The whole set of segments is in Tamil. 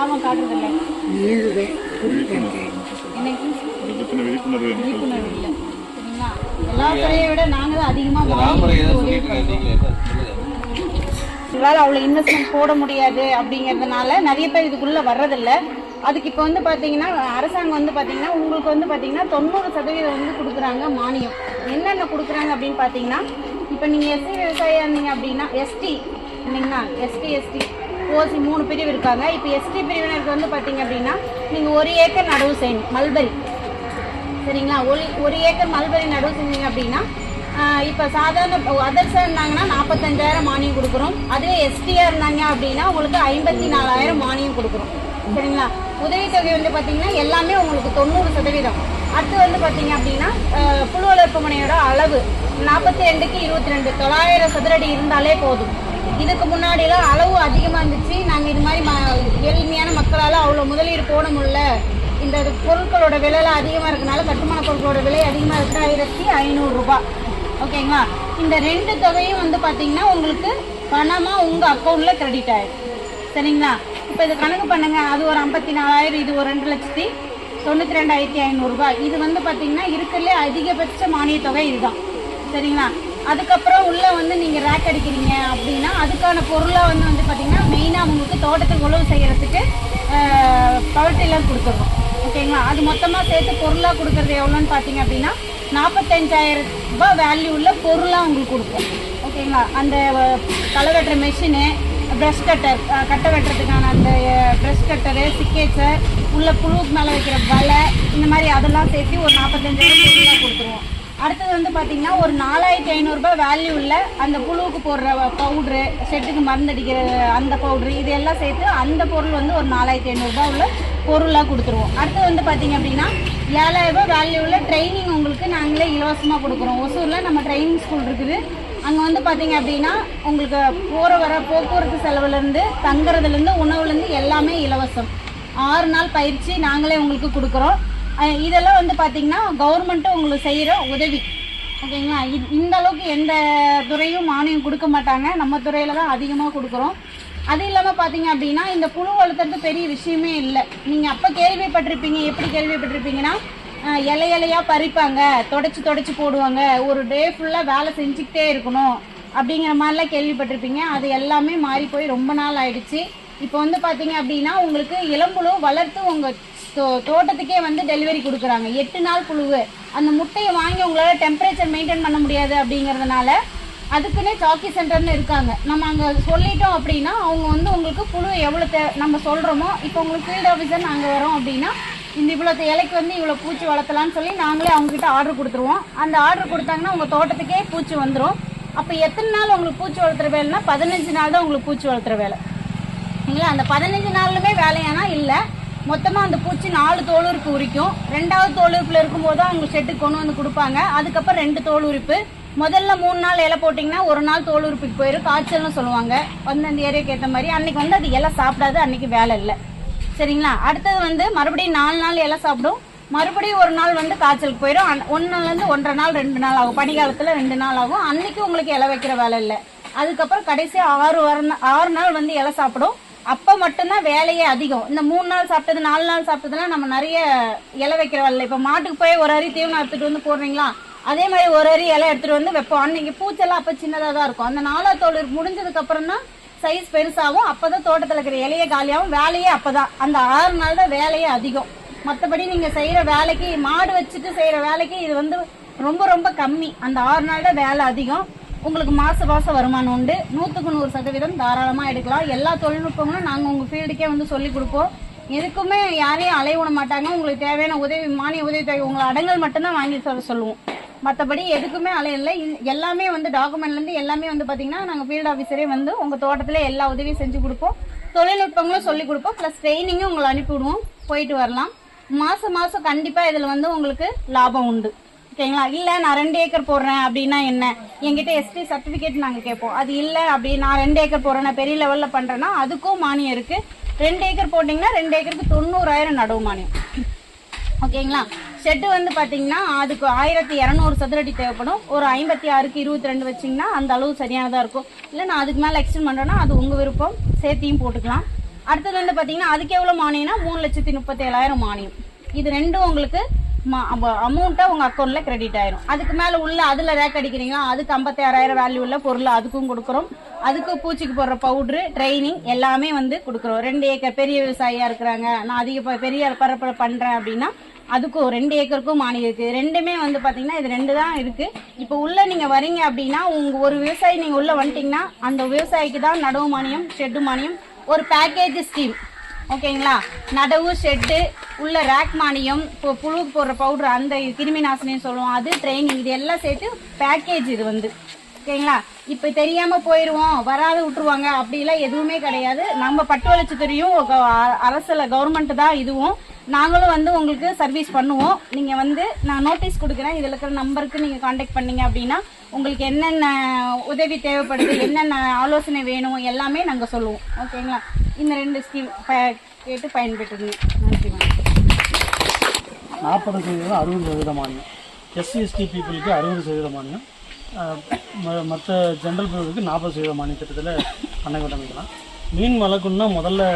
ஆர்வம் காட்டுறதில்ல. பற்றின விழிப்புணர்வு. மக்களுக்கு விழிப்புணர்வு. இல்லை. சரிங்களா? எல்லா துறையை விட நாங்கள் தான் அதிகமாக உங்களால் அவ்வளோ இன்வெஸ்ட்மெண்ட் போட முடியாது அப்படிங்கிறதுனால நிறைய பேர் இதுக்குள்ளே வர்றதில்ல. அதுக்கு இப்போ வந்து பார்த்தீங்கன்னா அரசாங்கம் வந்து பார்த்தீங்கன்னா உங்களுக்கு வந்து பார்த்தீங்கன்னா தொண்ணூறு சதவீதம் வந்து கொடுக்குறாங்க மானியம். என்னென்ன கொடுக்குறாங்க அப்படின்னு பார்த்தீங்கன்னா இப்போ நீங்கள் எஸ்சி விவசாயியாக இருந்தீங்க அப்படின்னா எஸ்டி இல்லைங்களா? எஸ்டி எஸ்டி ஓசி மூணு பிரிவு இருக்காங்க. இப்போ எஸ்டி பிரிவினருக்கு வந்து பார்த்தீங்க அப்படின்னா நீங்கள் ஒரு ஏக்கர் நடவு செய்யணும். மல்பரி. சரிங்களா? ஒரு ஒரு ஏக்கர் மல்பரி நடவு செஞ்சீங்க அப்படின்னா இப்போ சாதாரண அதர்ஸாக இருந்தாங்கன்னா நாற்பத்தஞ்சாயிரம் மானியம் கொடுக்குறோம். அதுவே எஸ்டியாக இருந்தாங்க அப்படின்னா உங்களுக்கு ஐம்பத்தி நாலாயிரம் மானியம் கொடுக்குறோம். சரிங்களா? உதவித்தொகை வந்து பார்த்தீங்கன்னா எல்லாமே உங்களுக்கு தொண்ணூறு சதவீதம். அடுத்து வந்து பார்த்தீங்க அப்படின்னா புழு வளர்ப்பு மனையோட அளவு நாற்பத்தி ரெண்டுக்கு இருபத்தி ரெண்டு. தொள்ளாயிரம் சதுரடி இருந்தாலே போதும். இதுக்கு முன்னாடிலாம் அளவு அதிகமாக இருந்துச்சு. நாங்கள் இது மாதிரி ம எளிமையான மக்களால் அவ்வளோ முதலீடு போட முடியல. இந்த பொருட்களோட விலைலாம் அதிகமாக இருக்கனால கட்டுமான பொருட்களோட விலை அதிகமாக இருக்கு. ஆயிரத்தி ஐநூறுரூபா ஓகேங்களா இந்த ரெண்டு தொகையும் வந்து பார்த்திங்கன்னா உங்களுக்கு பணமாக உங்கள் அக்கௌண்ட்டில் கிரெடிட் ஆயிடும். சரிங்களா? இப்போ இது கணக்கு பண்ணுங்க. அது ஒரு ஐம்பத்தி நாலாயிரம் இது ஒரு ரெண்டு லட்சத்தி தொண்ணூற்றி ரெண்டாயிரத்தி ஐநூறுரூபா இது வந்து பார்த்திங்கன்னா இருக்கிறதுலே அதிகபட்ச மானிய தொகை இதுதான். சரிங்களா? அதுக்கப்புறம் உள்ளே வந்து நீங்கள் ரேக் அடிக்கிறீங்க அப்படின்னா அதுக்கான பொருளாக வந்து வந்து பார்த்திங்கன்னா மெயினாக உங்களுக்கு தோட்டத்துக்கு உழவு செய்கிறதுக்கு பவர்ட்டிலாம் கொடுத்துருவோம் ஓகேங்களா அது மொத்தமாக சேர்த்து பொருளாக கொடுக்குறது எவ்வளோன்னு பார்த்தீங்க அப்படின்னா நாற்பத்தஞ்சாயிரம் ரூபாய் வேல்யூ உள்ள பொருளாக உங்களுக்கு கொடுப்போம். ஓகேங்களா அந்த களை வெட்டுற மெஷினு ப்ரஷ் கட்டர் கட்டை வெட்டுறதுக்கான அந்த ப்ரஷ் கட்டரு சிக்கேச்சர் உள்ள புழுவுக்கு மேலே வைக்கிற வலை இந்த மாதிரி அதெல்லாம் சேர்த்து ஒரு நாற்பத்தஞ்சாயிரம் பொருளாக கொடுத்துருவோம். அடுத்தது வந்து பார்த்திங்கன்னா ஒரு நாலாயிரத்தி ஐநூறுரூபா வேல்யூ உள்ள அந்த புழுவுக்கு போடுற பவுட்ரு செட்டுக்கு மருந்தடிக்கிற அந்த பவுட்ரு இது எல்லாம் சேர்த்து அந்த பொருள் வந்து ஒரு நாலாயிரத்தி ஐநூறுரூபா உள்ள பொருளாக கொடுத்துருவோம். அடுத்து வந்து பார்த்தீங்க அப்படின்னா ஏழாயிரரூபா வேல்யூ உள்ள ட்ரைனிங் உங்களுக்கு நாங்களே இலவசமாக கொடுக்குறோம். ஒசூரில் நம்ம ட்ரைனிங் ஸ்கூல் இருக்குது. அங்கே வந்து பார்த்திங்க அப்படின்னா உங்களுக்கு போகிற வர போக்குவரத்து செலவுலேருந்து தங்குறதுலேருந்து உணவுலேருந்து எல்லாமே இலவசம். ஆறு நாள் பயிற்சி நாங்களே உங்களுக்கு கொடுக்குறோம். இதெல்லாம் வந்து பார்த்தீங்கன்னா கவர்மெண்ட்டும் உங்களுக்கு செய்கிற உதவி. ஓகேங்களா? இது இந்த அளவுக்கு எந்த துறையும் மானியம் கொடுக்க மாட்டாங்க. நம்ம துறையில் தான் அதிகமாக கொடுக்குறோம். அது இல்லாமல் பார்த்தீங்க அப்படின்னா இந்த புழு வளர்த்துறது பெரிய விஷயமே இல்லை. நீங்கள் அப்போ கேள்விப்பட்டிருப்பீங்க. எப்படி கேள்விப்பட்டிருப்பீங்கன்னா அஹ் இலை இலையாக பறிப்பாங்க. தொடச்சி தொடச்சி போடுவாங்க. ஒரு டே ஃபுல்லாக வேலை செஞ்சுக்கிட்டே இருக்கணும். அப்படிங்கிற மாதிரிலாம் கேள்விப்பட்டிருப்பீங்க. அது எல்லாமே மாறி போய் ரொம்ப நாள் ஆயிடுச்சு. இப்போ வந்து பார்த்தீங்க அப்படின்னா உங்களுக்கு இளம்புழு வளர்த்து உங்கள் தோ தோட்டத்துக்கே வந்து டெலிவரி கொடுக்குறாங்க. எட்டு நாள் புழுவு. அந்த முட்டையை வாங்கி உங்களால் டெம்பரேச்சர் மெயின்டைன் பண்ண முடியாது அப்படிங்கிறதுனால அதுக்குன்னே சாக்கி சென்டர்னு இருக்காங்க. நம்ம அங்கே சொல்லிட்டோம் அப்படின்னா அவங்க வந்து உங்களுக்கு புழு எவ்வளோ தே நம்ம சொல்கிறோமோ இப்போ உங்களுக்கு ஃபீல்டு ஆஃபீஸர் நாங்கள் வரோம் அப்படின்னா இந்த இவ்வளோ இலைக்கு வந்து இவ்வளோ பூச்சி வளர்த்தலாம்னு சொல்லி நாங்களே அவங்கக்கிட்ட ஆர்டர் கொடுத்துருவோம். அந்த ஆர்டர் கொடுத்தாங்கன்னா உங்கள் தோட்டத்துக்கே பூச்சி வந்துடும் அப்போ எத்தனை நாள் உங்களுக்கு பூச்சி வளர்த்துற வேலைன்னா பதினஞ்சு நாள் தான் உங்களுக்கு பூச்சி வளர்த்துற வேலை. சரிங்களா அந்த பதினஞ்சு நாளுமே வேலையானா இல்லை. மொத்தமாக அந்த பூச்சி நாலு தோலுறுப்பு உரிக்கும். ரெண்டாவது தோலுறுப்பில் இருக்கும்போது அவங்க ஷெட்டுக்கு கொண்டு வந்து கொடுப்பாங்க. அதுக்கப்புறம் ரெண்டு தோல் உறுப்பு. முதல்ல மூணு நாள் இலை போட்டிங்கன்னா ஒரு நாள் தோல் உறுப்புக்கு போயிடும் காய்ச்சல்னு சொல்லுவாங்க. வந்து அந்த ஏரியாவுக்கு ஏற்ற மாதிரி அன்றைக்கி வந்து அது இலை சாப்பிடாது. அன்றைக்கி வேலை இல்லை. சரிங்களா? அடுத்தது வந்து மறுபடியும் நாலு நாள் இலை சாப்பிடும். மறுபடியும் ஒரு நாள் வந்து காய்ச்சலுக்கு போயிடும் ஒன்றுலேருந்து ஒன்றரை நாள் ரெண்டு நாள் ஆகும். பனிக்காலத்தில் ரெண்டு நாள் ஆகும். அன்னைக்கு உங்களுக்கு இலை வைக்கிற வேலை இல்லை. அதுக்கப்புறம் கடைசி ஆறு வாரம் ஆறு நாள் வந்து இலை சாப்பிடும். அப்போ மட்டும்தான் வேலையே அதிகம். இந்த மூணு நாள் சாப்பிட்டது நாலு நாள் சாப்பிட்டதுலாம் நம்ம நிறைய இலை வைக்கிற வரல இப்போ மாட்டுக்கு போய் ஒரு அரி தீவனம் எடுத்துகிட்டு வந்து போடுறீங்களா? அதே மாதிரி ஒரு அரி இலை எடுத்துகிட்டு வந்து வைப்போம். அன்னைக்கு பூச்செல்லாம் அப்போ சின்னதாக தான் இருக்கும். அந்த நாலா தோல் முடிஞ்சதுக்கப்புறம் தான் சைஸ் பெருசாகும். அப்பதான் தோட்டத்தில் இருக்கிற இலையே காலியாகும். வேலையே அப்போ தான் அந்த ஆறு நாள் தான் வேலையே அதிகம். மற்றபடி நீங்கள் செய்கிற வேலைக்கு மாடு வச்சுட்டு செய்கிற வேலைக்கு இது வந்து ரொம்ப ரொம்ப கம்மி. அந்த ஆறு நாள் தான் வேலை அதிகம். உங்களுக்கு மாச மாதம் வருமானம் உண்டு. நூற்றுக்கு நூறு சதவீதம் தாராளமாக எடுக்கலாம். எல்லா தொழில்நுட்பங்களும் நாங்கள் உங்கள் ஃபீல்டுக்கே வந்து சொல்லி கொடுப்போம். எதுக்குமே யாரையும் அலைய விட மாட்டாங்க. உங்களுக்கு தேவையான உதவி மானிய உதவி தேவை. உங்களை அடங்கல் மட்டும்தான் வாங்கி சொல்ல சொல்லுவோம். மற்றபடி எதுக்குமே அலையில்லை எல்லாமே வந்து டாக்குமெண்ட்லேருந்து எல்லாமே வந்து பார்த்தீங்கன்னா நாங்கள் ஃபீல்டு ஆஃபீஸரே வந்து உங்கள் தோட்டத்தில் எல்லா உதவியும் செஞ்சு கொடுப்போம். தொழில்நுட்பங்களும் சொல்லி கொடுப்போம். ப்ளஸ் ட்ரைனிங்கும் உங்களை அனுப்பிவிடுவோம் போயிட்டு வரலாம். மாதம் மாதம் கண்டிப்பாக இதில் வந்து உங்களுக்கு லாபம் உண்டு. ஓகேங்களா இல்லை நான் ரெண்டு ஏக்கர் போடுறேன் அப்படின்னா என்ன? என்கிட்ட எஸ்டி சர்டிஃபிகேட் நாங்கள் கேட்போம். அது இல்லை அப்படி நான் ரெண்டு ஏக்கர் போடுறேன். நான் பெரிய லெவலில் பண்ணுறேன்னா அதுக்கும் மானியம் இருக்குது ரெண்டு ஏக்கர் போட்டிங்கன்னா ரெண்டு ஏக்கருக்கு தொண்ணூறாயிரம் நடவு மானியம். ஓகேங்களா? ஷெட்டு வந்து பார்த்தீங்கன்னா அதுக்கு ஆயிரத்தி இரநூறு சதுரடி தேவைப்படும். ஒரு ஐம்பத்தி ஆறுக்கு இருபத்தி ரெண்டு வச்சிங்கன்னா அந்த அளவு சரியானதாக இருக்கும். இல்லை நான் அதுக்கு மேலே எக்ஸ்டெண்ட் பண்ணுறேன்னா அது உங்கள் விருப்பம். சேர்த்தியும் போட்டுக்கலாம். அடுத்தது வந்து பார்த்தீங்கன்னா அதுக்கு எவ்வளோ மானியம்னா மூணு லட்சத்தி முப்பத்தேழாயிரம் மானியம். இது ரெண்டும் உங்களுக்கு அமௌண்ட்டாக உங்கள் அக்கௌண்ட்டில் கிரெடிட் ஆயிரும். அதுக்கு மேலே உள்ள அதில் ரேக் அடிக்கிறீங்களா அதுக்கு ஐம்பத்தாறாயிரம் வேல்யூ உள்ள பொருள் அதுக்கும் கொடுக்குறோம். அதுக்கு பூச்சிக்கு போடுற பவுட்ரு ட்ரைனிங் எல்லாமே வந்து கொடுக்குறோம். ரெண்டு ஏக்கர் பெரிய விவசாயியாக இருக்கிறாங்க நான் அதிக ப- பெரிய பரப்பரை பண்ணுறேன் அப்படின்னா அதுக்கும் ரெண்டு ஏக்கருக்கும் மானியம் இருக்குது ரெண்டுமே வந்து பார்த்தீங்கன்னா இது ரெண்டு தான் இருக்குது இப்போ உள்ளே நீங்கள் வரீங்க அப்படின்னா உங்கள் ஒரு விவசாயி நீங்கள் உள்ளே வந்துட்டிங்கன்னா அந்த விவசாயிக்கு தான் நடவு மானியம் ஷெட்டு மானியம் ஒரு பேக்கேஜ் ஸ்கீம் ஓகேங்களா நடவு ஷெட்டு உள்ள ரேக் மானியம் இப்போ புழுவுக்கு போடுற பவுடர் அந்த கிருமி நாசினின்னு சொல்லுவோம். அது ட்ரைனிங் இது எல்லாம் சேர்த்து பேக்கேஜ் இது வந்து. ஓகேங்களா? இப்போ தெரியாமல் போயிடுவோம் வராது விட்டுருவாங்க. அப்படிலாம் எதுவுமே கிடையாது. நம்ம பட்டு வளர்ச்சித்துறையும் அரசில் கவர்மெண்ட் தான் இதுவும். நாங்களும் வந்து உங்களுக்கு சர்வீஸ் பண்ணுவோம். நீங்கள் வந்து நான் நோட்டீஸ் கொடுக்குறேன். இதில் இருக்கிற நம்பருக்கு நீங்கள் காண்டாக்ட் பண்ணீங்க அப்படின்னா உங்களுக்கு என்னென்ன உதவி தேவைப்படுது என்னென்ன ஆலோசனை வேணும் எல்லாமே நாங்கள் சொல்லுவோம். ஓகேங்களா இந்த ரெண்டு ஸ்கீம் ப கேட்டு பயன்பெற்றுங்க நன்றி மேம் நாற்பது சதவீதம் அறுபது சதவீத மானியம். எஸ்சி எஸ்டி பீப்புளுக்கு அறுபது சதவீத மானியம். மற்ற ஜென்ரல் பீப்புளுக்கு நாற்பது சதவீத மானிய திட்டத்தில் பண்ண கட்டமைக்கலாம். மீன் வளர்க்கணுன்னா முதல்ல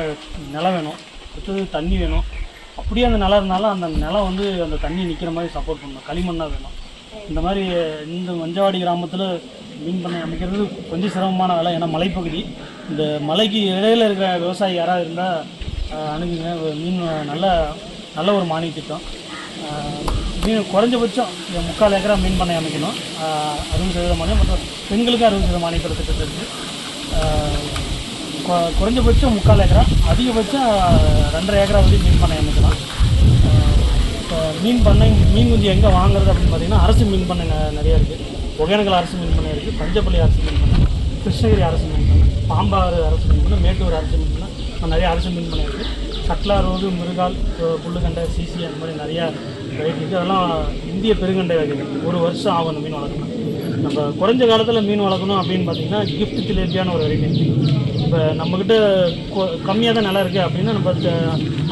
நிலம் வேணும். அடுத்தது தண்ணி வேணும். அப்படியே அந்த நிலம் இருந்தாலும் அந்த நிலம் வந்து அந்த தண்ணி நிற்கிற மாதிரி சப்போர்ட் பண்ணணும். களிமண்ணாக வேணும். இந்த மாதிரி இந்த மஞ்சவாடி கிராமத்தில் மீன் பண்ணை அமைக்கிறது கொஞ்சம் சிரமமான வேலை. ஏன்னா மலைப்பகுதி. இந்த மலைக்கு இடையில் இருக்கிற விவசாயி யாராவது இருந்தால் அணுகுங்க. மீன் நல்ல நல்ல ஒரு மானிய திட்டம். மீன் குறைஞ்சபட்சம் முக்கால் ஏக்கரா மீன் பண்ணை அமைக்கணும். அறுபது சதவீத மானியம். மற்றும் பெண்களுக்கு அறுபது சதவீத மானியம் பெற திட்டத்தில் இருக்குது குறைஞ்சபட்சம் முக்கால் ஏக்கரா. அதிகபட்சம் ரெண்டரை ஏக்கரா வந்து மீன் பண்ணை அமைக்கலாம். இப்போ மீன் பண்ணை மீன் குஞ்சு எங்கே வாங்குறது அப்படின்னு பார்த்தீங்கன்னா அரசு மீன் பண்ணை நிறைய இருக்குது ஒகேனக்கல் அரசு மீன் பண்ணை இருக்குது பஞ்சப்பள்ளி அரசு மீன் பண்ணை கிருஷ்ணகிரி அரசு மீன் பண்ணை பாம்பாறு அரசு மீன் பண்ணை மேட்டூர் அரசு மீன் பண்ணை நிறைய அரசு மீன் பண்ணை இருக்குது சட்லா ரோடு மிருகால் புல்லுகண்டை சிசி அந்த மாதிரி நிறையா வெரைட்டி இருக்குது அதெல்லாம் இந்திய பெருங்கண்டை வகைகள். ஒரு வருஷம் ஆகும் அந்த மீன் வளர்க்கணும். நம்ம குறைஞ்ச காலத்தில் மீன் வளர்க்கணும் அப்படின்னு பார்த்தீங்கன்னா கிஃப்ட் ஜிலேபியான ஒரு வெரைட்டி இப்போ நம்மக்கிட்ட கம்மியாக தான் நிலம் இருக்குது அப்படின்னா நம்ம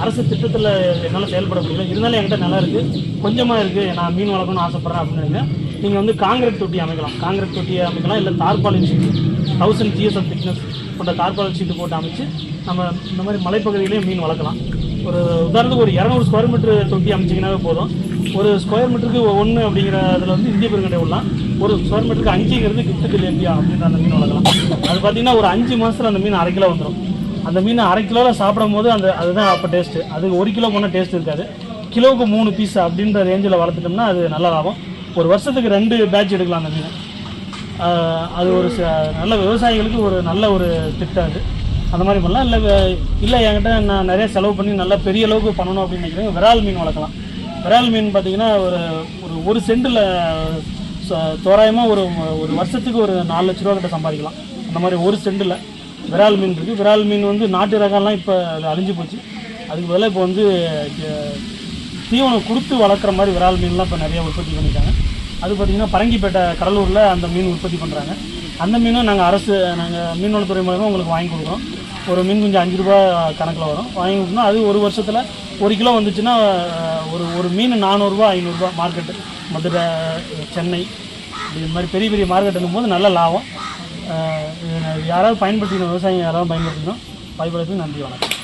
அரசு திட்டத்தில் என்னால் செயல்பட முடியல. இருந்தாலும் என்கிட்ட நிலம் இருக்குது கொஞ்சமாக இருக்குது நான் மீன் வளர்க்கணும்னு ஆசைப்பட்றேன் அப்படின்னு நீங்கள் வந்து காங்கிரட் தொட்டி அமைக்கலாம். காங்கிரட் தொட்டியை அமைக்கலாம். இல்லை tarpaulin sheet thousand GSM thickness போன்ற தார்பாலின் ஷீட்டு போட்டு அமைச்சு நம்ம இந்த மாதிரி மலைப்பகுதியிலேயே மீன் வளர்க்கலாம். ஒரு உதாரணத்துக்கு ஒரு இரநூறு ஸ்கொயர் மீட்டர் தொட்டி அமைச்சிங்கனாவே போதும். ஒரு ஸ்கொயர் மீட்டருக்கு ஒன்று அப்படிங்கிற அதில் வந்து இந்திய பெருங்கடை விடலாம் ஒரு ஸ்கொயர் மீட்டருக்கு அஞ்சுங்கிறது கிஃப்ட் ஜிலேபியா அப்படின்ற அந்த மீன் வளர்க்கலாம். அது பார்த்தீங்கன்னா ஒரு அஞ்சு மாதத்தில் அந்த மீன் அரை கிலோ வந்துடும் அந்த மீன் அரை கிலோவில் சாப்பிடும் போது அந்த அதுதான் அப்போ டேஸ்ட்டு அது ஒரு கிலோ போனால் டேஸ்ட் இருக்காது. கிலோவுக்கு மூணு பீஸ் அப்படின்ற ரேஞ்சில் வளர்த்துட்டோம்னா அது நல்ல லாபம் ஒரு வருஷத்துக்கு ரெண்டு பேட்ச் எடுக்கலாம் அந்த மீன். அது ஒரு ச- நல்ல விவசாயிகளுக்கு ஒரு நல்ல ஒரு திட்டம் அது. அந்த மாதிரி பண்ணலாம். இல்லை இல்லை என்கிட்ட நான் நிறைய செலவு பண்ணி நல்லா பெரிய அளவுக்கு பண்ணணும் அப்படின்னு நினைக்கிறேன். விரால் மீன் வளர்க்கலாம். விரால் மீன் பார்த்திங்கன்னா ஒரு ஒரு ஒரு சென்டில் தோராயமாக ஒரு ஒரு வருஷத்துக்கு ஒரு நாலு லட்ச ரூபா கிட்ட சம்பாதிக்கலாம். அந்த மாதிரி ஒரு சென்டில் விரால் மீன் இருக்குது விரால் மீன் வந்து நாட்டு ரகம்லாம் இப்போ அது அழிஞ்சு போச்சு. அதுக்கு பதிலாக இப்போ வந்து தீவனம் கொடுத்து வளர்க்குற மாதிரி விரால் மீன்லாம் இப்போ நிறையா உற்பத்தி பண்ணிட்டாங்க அது பார்த்திங்கன்னா பரங்கிப்பேட்டை கடலூரில் அந்த மீன் உற்பத்தி பண்ணுறாங்க அந்த மீனும் நாங்கள் அரசு நாங்கள் மீன்வளத்துறை மூலமாக உங்களுக்கு வாங்கி கொடுக்குறோம். ஒரு மீன் கொஞ்சம் அஞ்சு ரூபா கணக்கில் வரும். வாங்கி கொடுத்தோம்னா அது ஒரு வருஷத்தில் ஒரு கிலோ வந்துச்சுன்னா ஒரு ஒரு மீன் நானூறுரூவா ஐநூறுரூவா மார்க்கெட்டு. மதுரை சென்னை இது மாதிரி பெரிய பெரிய மார்க்கெட் போது நல்ல லாபம். யாராவது பயன்படுத்திக்கணும் விவசாயிங்க யாராவது பயன்படுத்திக்கணும் பயன்படுத்தி நன்றி வணக்கம்.